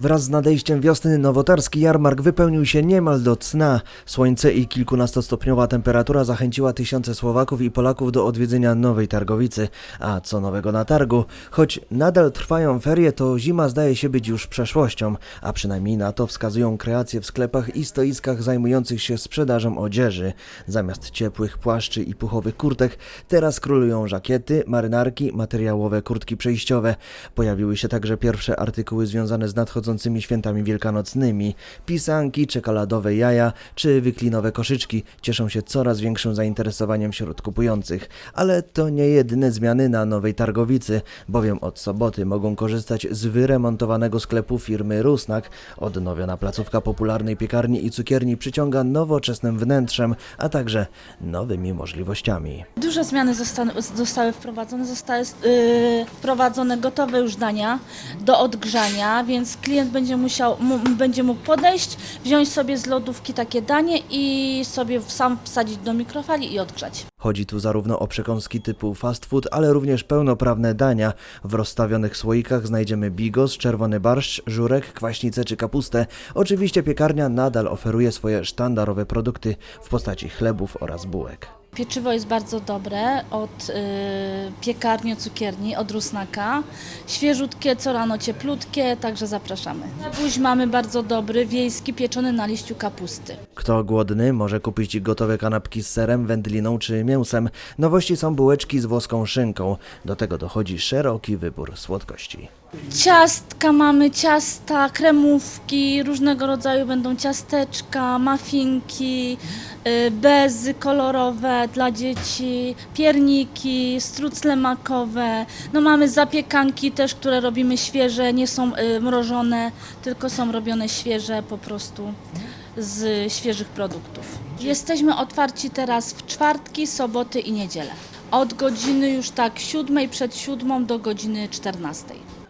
Wraz z nadejściem wiosny nowotarski jarmark wypełnił się niemal do cna. Słońce i kilkunastostopniowa temperatura zachęciła tysiące Słowaków i Polaków do odwiedzenia Nowej Targowicy. A co nowego na targu? Choć nadal trwają ferie, to zima zdaje się być już przeszłością, a przynajmniej na to wskazują kreacje w sklepach i stoiskach zajmujących się sprzedażą odzieży. Zamiast ciepłych płaszczy i puchowych kurtek, teraz królują żakiety, marynarki, materiałowe kurtki przejściowe. Pojawiły się także pierwsze artykuły związane z nadchodzącymi świętami wielkanocnymi. Pisanki, czekoladowe jaja czy wyklinowe koszyczki cieszą się coraz większym zainteresowaniem wśród kupujących. Ale to nie jedyne zmiany na Nowej Targowicy, bowiem od soboty mogą korzystać z wyremontowanego sklepu firmy Rusnak. Odnowiona placówka popularnej piekarni i cukierni przyciąga nowoczesnym wnętrzem, a także nowymi możliwościami. Duże zmiany zostały, zostały wprowadzone. Zostały yy, wprowadzone gotowe już dania do odgrzania, więc klient będzie musiał, mu, będzie mógł podejść, wziąć sobie z lodówki takie danie i sobie sam wsadzić do mikrofali i odgrzać. Chodzi tu zarówno o przekąski typu fast food, ale również pełnoprawne dania. W rozstawionych słoikach znajdziemy bigos, czerwony barszcz, żurek, kwaśnicę czy kapustę. Oczywiście piekarnia nadal oferuje swoje sztandarowe produkty w postaci chlebów oraz bułek. Pieczywo jest bardzo dobre od yy, piekarni, od cukierni, od Rusnaka. Świeżutkie, co rano cieplutkie, także zapraszamy. Buź mamy bardzo dobry, wiejski, pieczony na liściu kapusty. Kto głodny, może kupić gotowe kanapki z serem, wędliną czy mięsem. Nowości są bułeczki z włoską szynką. Do tego dochodzi szeroki wybór słodkości. Ciastka mamy, ciasta, kremówki, różnego rodzaju będą ciasteczka, muffinki, y, bezy kolorowe dla dzieci, pierniki, strucle makowe. No mamy zapiekanki też, które robimy świeże, nie są y, mrożone, tylko są robione świeże po prostu z świeżych produktów. Jesteśmy otwarci teraz w czwartki, soboty i niedzielę. Od godziny już tak siódmej, przed siódmą do godziny czternastej.